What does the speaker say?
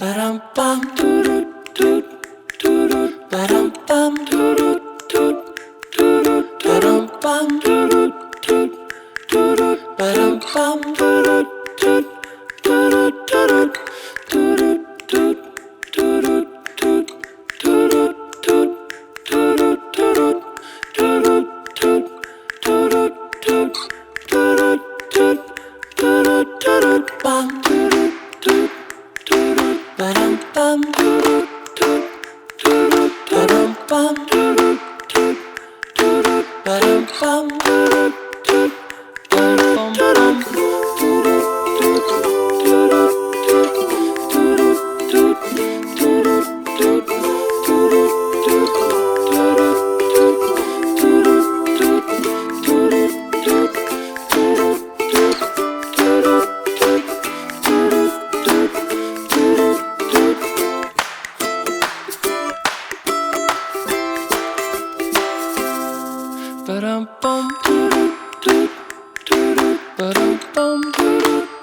Ba-dum bum doo doo doo doo doo ba-dum bum doo doo doo doo doo ba-dum bum doo doo doo doo doo ba-dum bum doo doo doo doo doo doo doo Bang. Ba-dum-bum. Ba-dum-bum, doo-doo, doo-doo, doo-doo, ba-dum-bum, doo-doo.